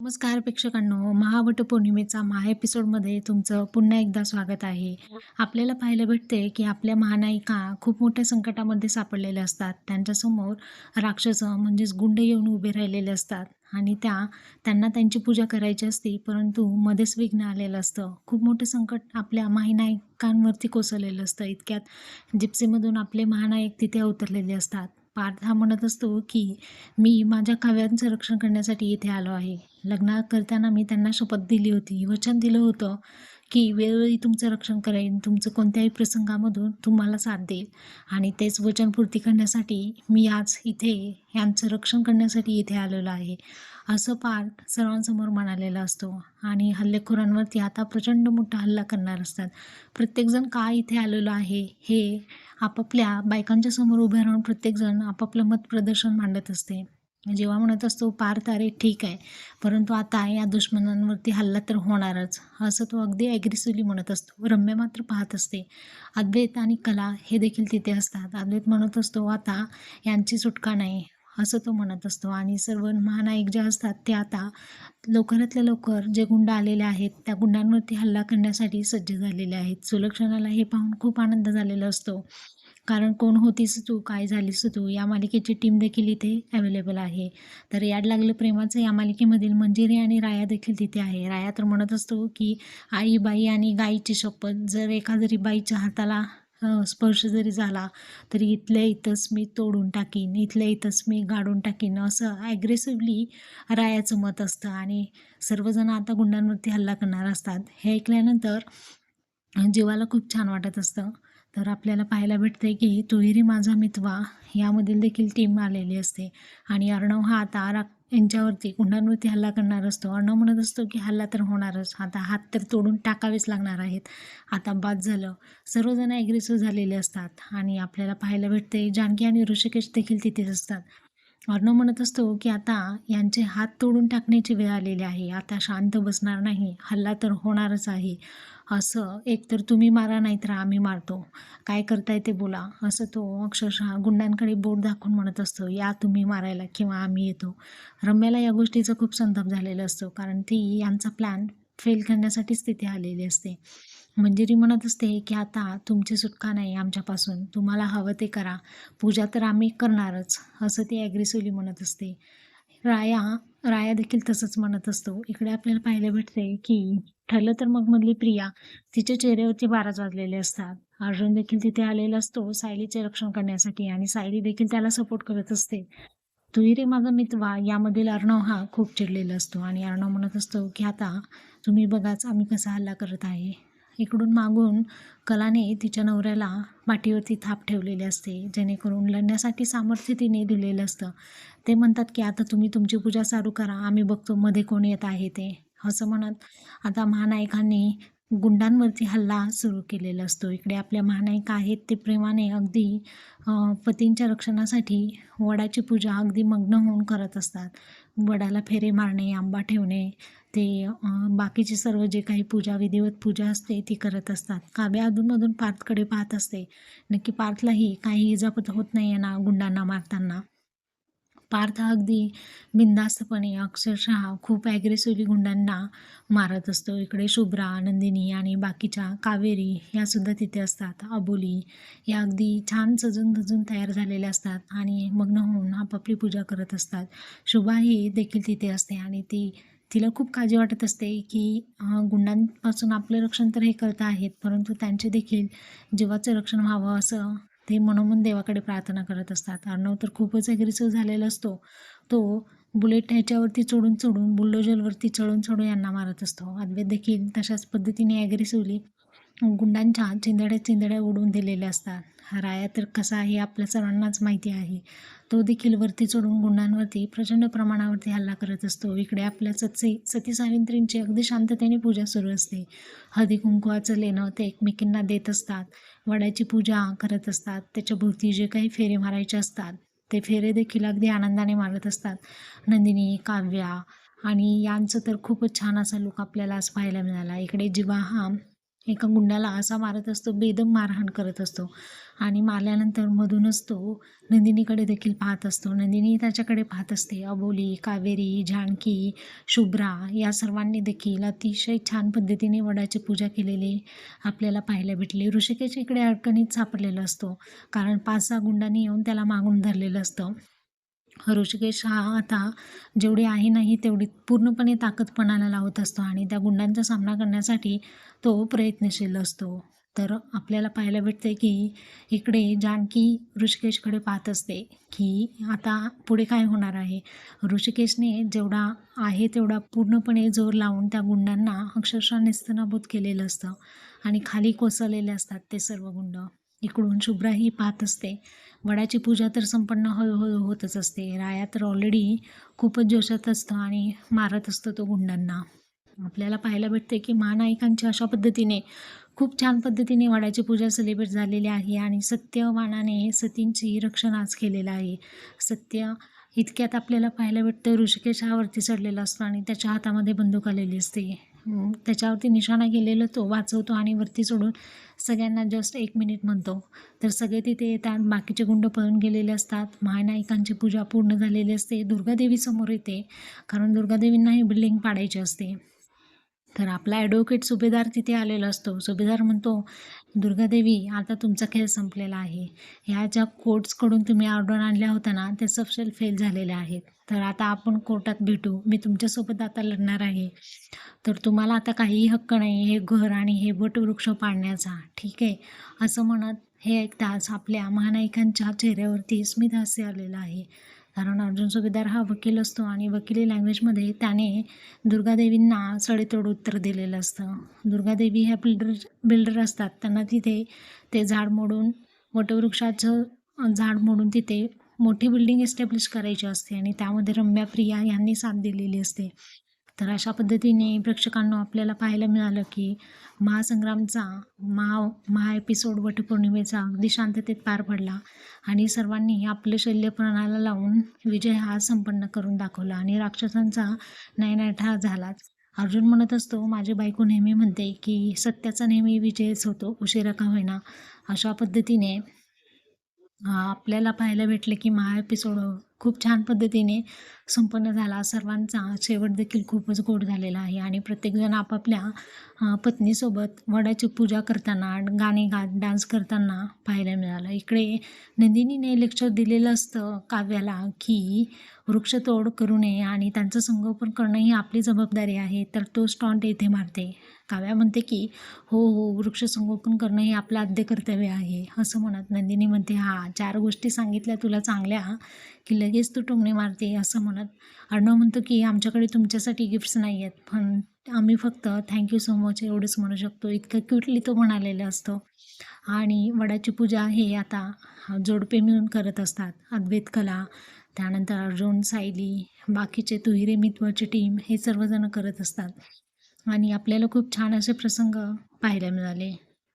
नमस्कार प्रेक्षकांनो महावटपौर्णिमेचा महा एपिसोडमध्ये तुमचं पुन्हा एकदा स्वागत आहे. आपल्याला पाहायला भेटते की आपल्या महानायिका खूप मोठ्या संकटामध्ये सापडलेल्या असतात. त्यांच्यासमोर राक्षस म्हणजेच गुंड येऊन उभे राहिलेले असतात आणि त्या त्यांना त्यांची पूजा करायची असते परंतु मध्येच विघ्न आलेलं असतं. खूप मोठं संकट आपल्या महानायकांवरती कोसळलेलं असतं. इतक्यात जिप्सीमधून आपले महानायक तिथे अवतरलेले असतात. पार्थ हा म्हणत असतो की मी माझ्या काव्यांचं रक्षण करण्यासाठी इथे आलो आहे. लग्न करताना मी त्यांना शपथ दिली होती. वचन दिलं होतं की वेळोवेळी तुमचं रक्षण करेन. तुमचं कोणत्याही प्रसंगामधून तुम्हाला साथ देईल. आणि तेच वचनपूर्ती करण्यासाठी मी आज इथे यांचं रक्षण करण्यासाठी इथे आलेलो आहे. असं पार्थ सर्वांसमोर म्हणालेला असतो. आणि हल्लेखोरांवरती आता प्रचंड मोठा हल्ला करणार असतात. प्रत्येकजण का इथे आलेलो आहे हे आपापल्या बायकांच्या समोर उभे राहून प्रत्येकजण आपापलं मत प्रदर्शन मांडत असते. जेव्हा म्हणत असतो पार्थ अरे ठीक आहे परंतु आता या दुश्मनांवरती हल्ला तर होणारच. असं तो अगदी ॲग्रेसिव्हली म्हणत असतो. रम्य मात्र पाहत असते. अद्वैत आणि कला हे देखील तिथे असतात. अद्वैत म्हणत असतो आता यांची सुटका नाही. असं तो म्हणत असतो. आणि सर्व महानायक जे असतात ते आता लवकरातल्या लवकर जे गुंड आलेले आहेत त्या गुंडांवरती हल्ला करण्यासाठी सज्ज झालेले आहेत. सुलक्षणाला हे पाहून खूप आनंद झालेला असतो. कारण कोण होतीस तू? काय झालीस तू? या मालिकेची टीम देखील इथे अवेलेबल आहे. तर याड लागलं प्रेमाचं या मालिकेमधील मंजिरी आणि राया देखील तिथे आहे. राया तर म्हणत असतो की आई बाई आणि गाईची शपथ जर एखादरी बाईच्या हाताला स्पर्श जरी झाला तरी इथल्या इथंच मी तोडून टाकीन इथल्या इथंच मी गाडून टाकीन असं ॲग्रेसिव्हली रायाचं मत असतं. आणि सर्वजण आता गुंडांवरती हल्ला करणार असतात. हे ऐकल्यानंतर जीवाला खूप छान वाटत असतं. तर आपल्याला पाहायला भेटते की तुहिरी माझा मितवा यामधील देखील टीम आलेली असते. आणि अर्णव हा आता रा यांच्यावरती गुंडांवरती हल्ला करणार असतो. अर्णव म्हणत असतो की हल्ला तर होणारच. आता हात तर तोडून टाकावेच लागणार आहेत. आता बाद झालं. सर्वजण ॲग्रेसिव्ह झालेले असतात आणि आपल्याला पाहायला भेटते जानकी आणि ऋषिकेश देखील तिथेच असतात. अर्णव म्हणत असतो की आता यांचे हात तोडून टाकण्याची वेळ आलेली आहे. आता शांत बसणार नाही. हल्ला तर होणारच आहे. असं एकतर तुम्ही मारा नाही तर आम्ही मारतो. काय करताय ते बोला. असं तो अक्षरशः गुंडांकडे बोट दाखवून म्हणत असतो. या तुम्ही मारायला किंवा आम्ही येतो. रम्याला या गोष्टीचा खूप संताप झालेला असतो. कारण ती यांचा प्लॅन फेल करण्यासाठीच तिथे आलेली असते. म्हणजे मंजिरी म्हणत असते की आता तुमची सुटका नाही आमच्यापासून. तुम्हाला हवं ते करा. पूजा तर आम्ही करणारच असं ती ॲग्रेसिव्हली म्हणत असते. राया राया देखील तसंच म्हणत असतो. इकडे आपल्याला पाहायला भेटते की ठरलं तर मग मधली प्रिया तिच्या चेहऱ्यावरती बाराच वाजलेले असतात. अर्जुन देखील तिथे आलेला असतो सायलीचे रक्षण करण्यासाठी आणि सायली देखील त्याला सपोर्ट करत असते. तुही रे माझा मितवा यामधील अर्णव हा खूप चिडलेला असतो आणि अर्णव म्हणत असतो की आता तुम्ही बघाच आम्ही कसा हल्ला करत आहे. इकडून मागून कलाने तिच्या नवऱ्याला पाठीवरती थाप ठेवलेली असते जेणेकरून लढण्यासाठी सामर्थ्य तिने दिलेलं असतं. ते म्हणतात की आता तुम्ही तुमची पूजा चालू करा आम्ही बघतो मध्ये कोण येत आहे ते. असं म्हणत आता महानायकांनी गुंडांवरती हल्ला सुरू केलेला असतो. इकडे आपल्या महानायिका आहेत ते प्रेमाने अगदी पतींच्या रक्षणासाठी वडाची पूजा अगदी मग्न होऊन करत असतात. वडाला फेरे मारणे आंबा ठेवणे ते बाकीचे सर्व जे काही पूजा विधिवत पूजा असते ती करत असतात. काव्या अधूनमधून पार्थकडे पाहत असते. नक्की पार्थलाही काही इजापत होत नाही आहे ना गुंडांना मारताना. पार्थ अगदी बिंदास्तपणे अक्षरशः खूप ॲग्रेसिव्हली गुंडांना मारत असतो. इकडे शुभ्रा नंदिनी आणि बाकीच्या कावेरी यासुद्धा तिथे असतात. अबोली या अगदी छान सजून धजून तयार झालेल्या असतात आणि मग्न होऊन आपापली पूजा करत असतात. शुभा ही देखील तिथे असते आणि ती तिला खूप काळजी वाटत असते की गुंडांपासून आपलं रक्षण तर हे करत आहेत परंतु त्यांचे देखील जीवाचं रक्षण व्हावं असं ते मनोमन देवाकडे प्रार्थना करत असतात. अर्णव तर खूपच अग्रेसिव्ह झालेला असतो. तो बुलेट ह्याच्यावरती चढून चढून बुलडोजरवरती चढून चढून यांना मारत असतो. अद्वैत देखील तशाच पद्धतीने ॲग्रेसिव्हली गुंडांच्या चिंदड्या चिंदड्या उडवून दिलेल्या असतात. राया तर कसा आहे आपल्या सर्वांनाच माहिती आहे. तो देखील वरती चढून गुंडांवरती प्रचंड प्रमाणावरती हल्ला करत असतो. इकडे आपल्या सत्से सती सावित्रींची अगदी शांततेने पूजा सुरू असते. हळदी कुंकुवाचं लेणं ते एकमेकींना देत असतात. वड्याची पूजा करत असतात. त्याच्या भोवती जे काही फेरे मारायचे असतात ते फेरे देखील अगदी आनंदाने मारत असतात. नंदिनी काव्या आणि यांचं तर खूपच छान असा लुक आपल्याला आज पाहायला मिळाला. इकडे जिवा हा एका गुंडाला असा मारत असतो बेदम मारहाण करत असतो. आणि मारल्यानंतर मधूनच तो नंदिनीकडे देखील पाहत असतो. नंदिनी त्याच्याकडे पाहत असते. अबोली कावेरी जानकी शुभ्रा या सर्वांनी देखील अतिशय छान पद्धतीने वडाची पूजा केलेली आपल्याला पाहायला भेटली. ऋषिकेश इकडे अडकणीत सापडलेला असतो. कारण पाच सहा गुंडांनी येऊन त्याला मागून धरलेलं असतं. ऋषिकेश हा आता जेवढी आहे नाही तेवढी पूर्णपणे ताकदपणाला लावत असतो आणि त्या गुंडांचा सामना करण्यासाठी तो प्रयत्नशील असतो. तर आपल्याला पाहायला भेटते की इकडे जानकी ऋषिकेशकडे पाहत असते की आता पुढे काय होणार आहे? ऋषिकेशने जेवढा आहे तेवढा पूर्णपणे जोर लावून त्या गुंडांना अक्षरशः नेस्तनाबूत केलेलं असतं आणि खाली कोसळलेले असतात ते सर्व गुंड. इकडून शुभ्राही पाहत असते. वडाची पूजा तर संपन्न हळूहळू होतच असते. राया तर ऑलरेडी खूपच जोशात असतो आणि मारत असतो तो गुंडांना. आपल्याला पाहायला भेटते की महानायिकांची अशा पद्धतीने खूप छान पद्धतीने वडाची पूजा सेलिब्रेट झालेली आहे आणि सत्यवानाने सतींची रक्षण आज केलेलं आहे. सत्य इतक्यात आपल्याला पाहायला भेटतं. ऋषिकेश हा वरती चढलेला असतो आणि त्याच्या हातामध्ये बंदूक आलेली असते. त्याच्यावरती निशाणा केलेला तो वाचवतो आणि वरती सोडून सगळ्यांना जस्ट एक मिनिट म्हणतो. तर सगळे तिथे येतात बाकीचे गुंड पळून गेलेले असतात महानायकांची पूजा पूर्ण झालेली असते दुर्गादेवी समोर येते कारण दुर्गादेवींना ही बिल्डिंग पाडायची असते. तर आपला ॲडव्होकेट सुभेदार तिथे आलेला असतो. सुभेदार म्हणतो दुर्गादेवी आता तुमचा खेळ संपलेला आहे. ह्या ज्या कोर्ट्सकडून तुम्ही ऑर्डर आणल्या होत्या ना त्या सफशेल फेल झालेल्या आहेत. तर आता आपण कोर्टात भेटू. मी तुमच्यासोबत आता लढणार आहे. तर तुम्हाला आता काहीही हक्क नाही. हे घर आणि हे वटवृक्ष पाडण्याचा. ठीक आहे? असं म्हणत हे ऐकताच आपल्या महानायकांच्या चेहऱ्यावरती स्मितहास्य आलेलं आहे. कारण अर्जुन सुभेदार हा वकील असतो आणि वकिली लँग्वेजमध्ये त्याने दुर्गादेवींना सडेतोड उत्तर दिलेलं असतं. दुर्गादेवी ह्या बिल्डर बिल्डर असतात. त्यांना तिथे ते झाड मोडून वटवृक्षाचं झाड मोडून तिथे मोठी बिल्डिंग एस्टॅब्लिश करायची असते आणि त्यामध्ये रम्या प्रिया यांनी साथ दिलेली असते. तर अशा पद्धतीने प्रेक्षकांना आपल्याला पाहायला मिळालं की महासंग्रामचा महा महा एपिसोड वटपौर्णिमेचा अगदी शांततेत पार पडला आणि सर्वांनी आपले शल्यपणाला लावून विजय हा संपन्न करून दाखवला आणि राक्षसांचा नयनाठा झालाच. अर्जुन म्हणत असतो माझी बायको नेहमी म्हणते की सत्याचा नेहमी विजयच होतो उशिरा का होईना. अशा पद्धतीने आपल्याला पाहायला भेटलं की महा एपिसोड खूप छान पद्धतीने संपन्न झाला. सर्वांचा शेवट देखील खूपच गोड झालेला आहे आणि प्रत्येकजण आपापल्या पत्नीसोबत वडाची पूजा करताना गाणे गात डान्स करताना पाहायला मिळालं. इकडे नंदिनीने लेक्चर दिलेलं असतं काव्याला की वृक्षतोड करू नये आणि त्यांचं संगोपन करणं ही आपली जबाबदारी आहे तर तो स्टॉन्ट येथे मारते. काव्या म्हणते की हो हो वृक्ष संगोपन करणं हे आपलं आद्य कर्तव्य आहे असं म्हणत नंदिनी म्हणते हा चार गोष्टी सांगितल्या तुला चांगल्या की लगेच तू टोमणे मारते असं म्हणत अर्णव म्हणतो की आमच्याकडे तुमच्यासाठी गिफ्ट्स नाही आहेत पण आम्ही फक्त थँक्यू सो मच एवढंच म्हणू शकतो. इतकं क्युटली तो म्हणालेला असतो. आणि वडाची पूजा हे आता जोडपे मिळून करत असतात. अद्वैत कला त्यानंतर अर्जुन सायली बाकीचे तुहिरे मित्वाची टीम हे सर्वजण करत असतात. आणि आपल्याला खूप छान असे प्रसंग पाहायला मिळाले.